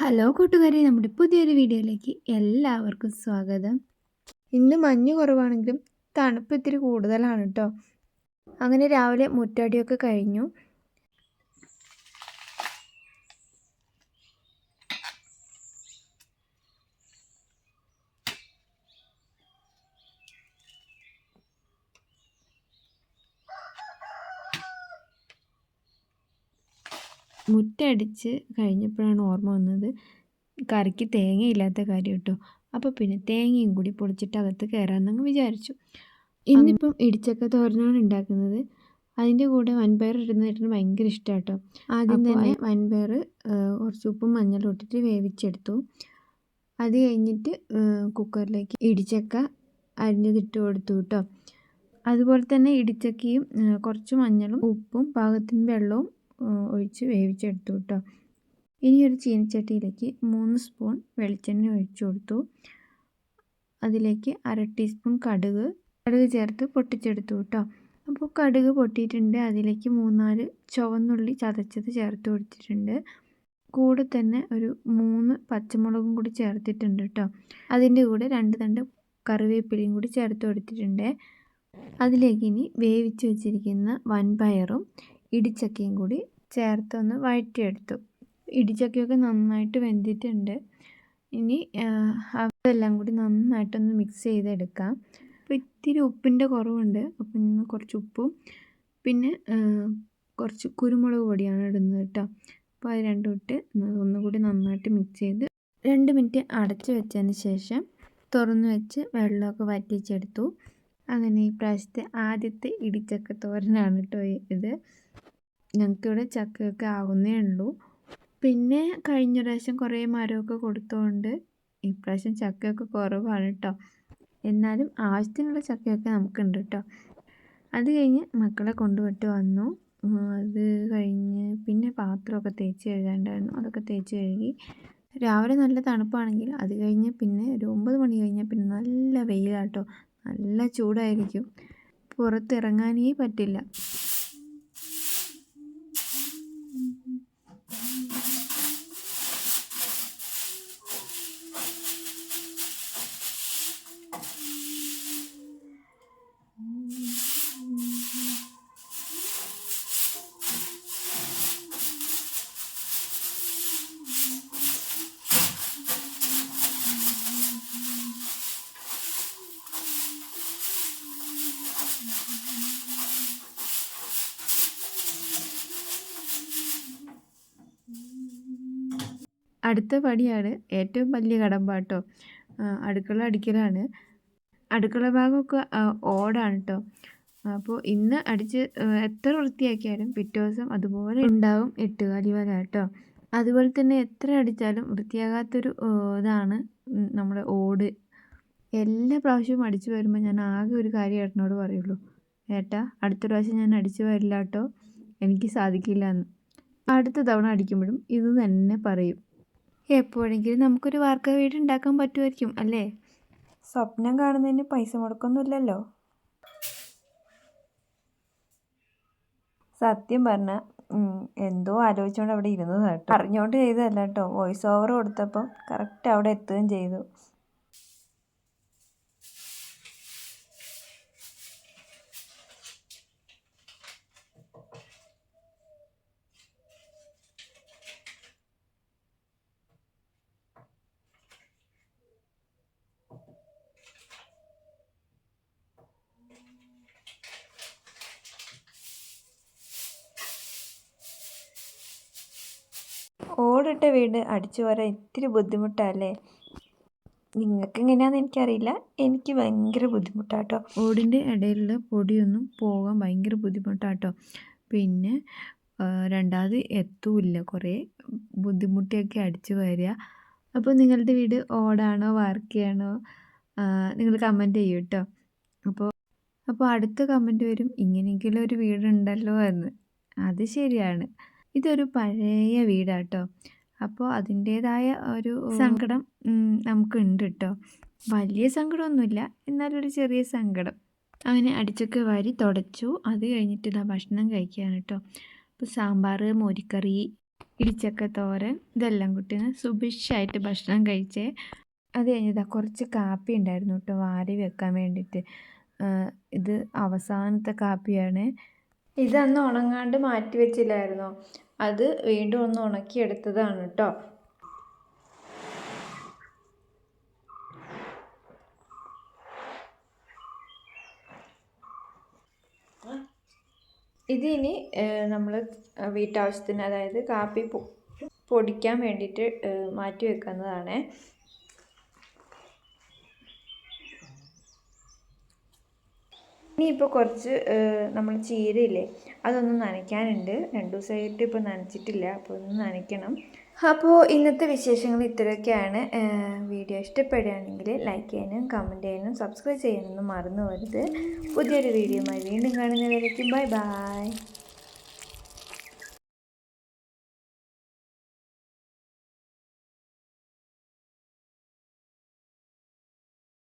Hello കൂട്ടുകാരെ നമ്മുടെ പുതിയൊരു വീഡിയോയിലേക്ക് എല്ലാവർക്കും സ്വാഗതം. ഇന്ന് മഞ്ഞ് കുറവാണെങ്കിലും തണുപ്പ് ഇത്തിരി കൂടുതലാണ് കേട്ടോ അങ്ങനെ രാവിലെ മുറ്റാടിയൊക്കെ കഴിഞ്ഞു. മുറ്റടിച്ച് കഴിഞ്ഞപ്പോഴാണ് ഓർമ്മ വന്നത്. കറിക്ക് തേങ്ങയില്ലാത്ത കാര്യം കേട്ടോ അപ്പോൾ പിന്നെ തേങ്ങയും കൂടി പൊളിച്ചിട്ട് അകത്ത് കയറാമെന്നങ്ങ് വിചാരിച്ചു. ഇന്നിപ്പം ഇടിച്ചക്ക തോരനാണ് ഉണ്ടാക്കുന്നത്. അതിന്റെ കൂടെ വൻപയർ ഇടുന്നതായിട്ട് ഭയങ്കര ഇഷ്ടമാണ് കേട്ടോ ആദ്യം തന്നെ വൻപയർ കുറച്ച് ഉപ്പും മഞ്ഞളും ഇട്ടിട്ട് വേവിച്ചെടുത്തു. അത് കഴിഞ്ഞിട്ട് കുക്കറിലേക്ക് ഇടിച്ചക്ക അരിഞ്ഞതിട്ട് കൊടുത്തു കേട്ടോ അതുപോലെ തന്നെ ഇടിച്ചക്കയും കുറച്ച് മഞ്ഞളും ഉപ്പും പാകത്തിന് വെള്ളവും ഒഴിച്ച് വേവിച്ചെടുത്തു കേട്ടോ ഇനി ഒരു ചീനച്ചട്ടിയിലേക്ക് മൂന്ന് സ്പൂൺ വെളിച്ചെണ്ണ ഒഴിച്ചു കൊടുത്തു. അതിലേക്ക് അര ടീസ്പൂൺ കടുക് കടുക് ചേർത്ത് പൊട്ടിച്ചെടുത്തു കേട്ടോ അപ്പോൾ കടുക് പൊട്ടിയിട്ടുണ്ട്. അതിലേക്ക് മൂന്നാൽ ചുവന്നുള്ളി ചതച്ചത് ചേർത്ത് കൊടുത്തിട്ടുണ്ട്. കൂടെ തന്നെ ഒരു മൂന്ന് പച്ചമുളകും കൂടി ചേർത്തിട്ടുണ്ട് കേട്ടോ അതിന്റെ കൂടെ രണ്ട് തണ്ട് കറിവേപ്പിലയും കൂടി ചേർത്ത് കൊടുത്തിട്ടുണ്ട്. അതിലേക്ക് ഇനി വേവിച്ച് വെച്ചിരിക്കുന്ന വൻപയറും ഇടിച്ചക്കയും കൂടി ചേർത്തൊന്ന് വഴറ്റിയെടുത്തു. ഇടിച്ചക്കയൊക്കെ നന്നായിട്ട് വെന്തിട്ടുണ്ട്. ഇനി അതെല്ലാം കൂടി നന്നായിട്ടൊന്ന് മിക്സ് ചെയ്തെടുക്കാം. അപ്പോൾ ഇത്തിരി ഉപ്പിന്റെ കുറവുണ്ട്. അപ്പം കുറച്ച് ഉപ്പും പിന്നെ കുറച്ച് കുരുമുളക് പൊടിയാണ് ഇടുന്നത് കേട്ടോ. അപ്പോൾ അത് രണ്ടും ഇട്ട് ഒന്നുകൂടി നന്നായിട്ട് മിക്സ് ചെയ്ത് രണ്ട് മിനിറ്റ് അടച്ച് വെച്ചതിന് ശേഷം തുറന്ന് വെച്ച് വെള്ളമൊക്കെ വറ്റിച്ചെടുത്തു. അങ്ങനെ ഈ പ്രാവശ്യത്തെ ആദ്യത്തെ ഇടിച്ചക്ക തോരനാണ് കേട്ടോ ഇത്. ഞങ്ങൾക്കിവിടെ ചക്കയൊക്കെ ആകുന്നേ ഉള്ളൂ. പിന്നെ കഴിഞ്ഞ പ്രാവശ്യം കുറേ മരമൊക്കെ കൊടുത്തുകൊണ്ട് ഇപ്രാവശ്യം ചക്കയൊക്കെ കുറവാണ് കേട്ടോ എന്നാലും ആവശ്യത്തിനുള്ള ചക്കയൊക്കെ നമുക്കുണ്ട് കേട്ടോ അത് കഴിഞ്ഞ് മക്കളെ കൊണ്ടുപോയിട്ട് വന്നു. അത് കഴിഞ്ഞ് പിന്നെ പാത്രമൊക്കെ തേച്ച് കഴുകാണ്ടായിരുന്നു. അതൊക്കെ തേച്ച് കഴുകി രാവിലെ നല്ല തണുപ്പാണെങ്കിൽ അത് കഴിഞ്ഞ് പിന്നെ ഒരു ഒമ്പത് മണി കഴിഞ്ഞാൽ പിന്നെ നല്ല വെയിലാട്ടോ നല്ല ചൂടായിരിക്കും. പുറത്തിറങ്ങാനേ പറ്റില്ല. അടുത്ത പടിയാണ് ഏറ്റവും വലിയ കടമ്പാട്ടോ. അടുക്കള അടിക്കലാണ്. അടുക്കള ഭാഗമൊക്കെ ഓടാണ് കേട്ടോ അപ്പോൾ ഇന്ന് അടിച്ച് എത്ര വൃത്തിയാക്കിയാലും പിറ്റേ ദിവസം അതുപോലെ ഉണ്ടാവും എട്ടുകാലി വല കേട്ടോ അതുപോലെ തന്നെ എത്ര അടിച്ചാലും വൃത്തിയാകാത്തൊരു ഇതാണ് നമ്മുടെ ഓട്. എല്ലാ പ്രാവശ്യവും അടിച്ചു വരുമ്പോൾ ഞാൻ ആകെ ഒരു കാര്യം ഏട്ടനോട് പറയുള്ളൂ. ഏട്ടാ അടുത്ത പ്രാവശ്യം ഞാൻ അടിച്ചു വരില്ല കേട്ടോ എനിക്ക് സാധിക്കില്ല എന്ന് അടുത്ത തവണ അടിക്കുമ്പോഴും ഇത് തന്നെ പറയും. എപ്പോഴെങ്കിലും നമുക്കൊരു വാർക്ക വീട് ഉണ്ടാക്കാൻ പറ്റുമായിരിക്കും അല്ലേ? സ്വപ്നം കാണുന്നതിന് പൈസ മുടക്കൊന്നുമില്ലല്ലോ. സത്യം പറഞ്ഞാൽ എന്തോ ആലോചിച്ചുകൊണ്ട് അവിടെ ഇരുന്നത് കേട്ടോ. അറിഞ്ഞുകൊണ്ട് ചെയ്തതല്ല കേട്ടോ. വോയിസ് ഓവർ കൊടുത്തപ്പം കറക്റ്റ് അവിടെ എത്തുകയും ചെയ്തു. ഓടിട്ട വീട് അടിച്ചു വരാൻ ഇത്തിരി ബുദ്ധിമുട്ടല്ലേ? നിങ്ങൾക്ക് എങ്ങനെയാണെന്ന് എനിക്കറിയില്ല. എനിക്ക് ഭയങ്കര ബുദ്ധിമുട്ടാട്ടോ. ഓടിന്റെ ഇടയിലുള്ള പൊടിയൊന്നും പോകാൻ ഭയങ്കര ബുദ്ധിമുട്ടാട്ടോ. പിന്നെ രണ്ടാമത് എത്തൂല്ല. കുറേ ബുദ്ധിമുട്ടിയൊക്കെ അടിച്ചു വരിക. അപ്പോൾ നിങ്ങളുടെ വീട് ഓടാണോ വാർക്കയാണോ നിങ്ങൾ കമന്റ് ചെയ്യൂ കേട്ടോ അപ്പോൾ അപ്പോൾ അടുത്ത കമന്റ് വരും. ഇങ്ങനെയെങ്കിലും ഒരു വീടുണ്ടല്ലോ എന്ന്. അത് ശരിയാണ്. ഇതൊരു പഴയ വീടാട്ടോ. അപ്പോൾ അതിന്റേതായ ഒരു സങ്കടം. നമുക്കുണ്ട് കേട്ടോ വലിയ സങ്കടമൊന്നുമില്ല. എന്നാലൊരു ചെറിയ സങ്കടം. അങ്ങനെ അടിച്ചൊക്കെ വാരി തുടച്ചു. അത് കഴിഞ്ഞിട്ട് ഇതാ ഭക്ഷണം കഴിക്കുകയാണ് കേട്ടോ അപ്പോൾ സാമ്പാർ മോരിക്കറി ഇടിച്ചക്ക തോരൻ ഇതെല്ലാം കുട്ടീന്ന് സുഭിക്ഷമായിട്ട് ഭക്ഷണം കഴിച്ചേ. അത് കഴിഞ്ഞതാ കുറച്ച് കാപ്പി ഉണ്ടായിരുന്നു കേട്ടോ. വാരി വെക്കാൻ വേണ്ടിയിട്ട്. ഇത് അവസാനത്തെ കാപ്പിയാണ്. ഇത് അന്ന് ഉണങ്ങാണ്ട് മാറ്റി വെച്ചില്ലായിരുന്നോ? അത് വീണ്ടും ഒന്ന് ഉണക്കിയെടുത്തതാണ് കേട്ടോ ഇതിനി നമ്മൾ വീട്ടാവശ്യത്തിന് അതായത് കാപ്പി പൊടിക്കാൻ വേണ്ടിയിട്ട് മാറ്റി വെക്കുന്നതാണ്. ഇനിയിപ്പോൾ കുറച്ച് നമ്മൾ ചീരയില്ലേ അതൊന്ന് നനയ്ക്കാനുണ്ട്. രണ്ട് ദിവസമായിട്ട് ഇപ്പോൾ നനച്ചിട്ടില്ല അപ്പോൾ ഒന്ന് നനയ്ക്കണം. അപ്പോൾ ഇന്നത്തെ വിശേഷങ്ങൾ ഇത്രയൊക്കെയാണ്. വീഡിയോ ഇഷ്ടപ്പെടുകയാണെങ്കിൽ ലൈക്ക് ചെയ്യാനും കമന്റ് ചെയ്യാനും സബ്സ്ക്രൈബ് ചെയ്യാനൊന്നും മറന്നു പോരുത് പുതിയൊരു വീഡിയോയുമായി വീണ്ടും കാണുന്നവരേക്കും ബൈ ബൈ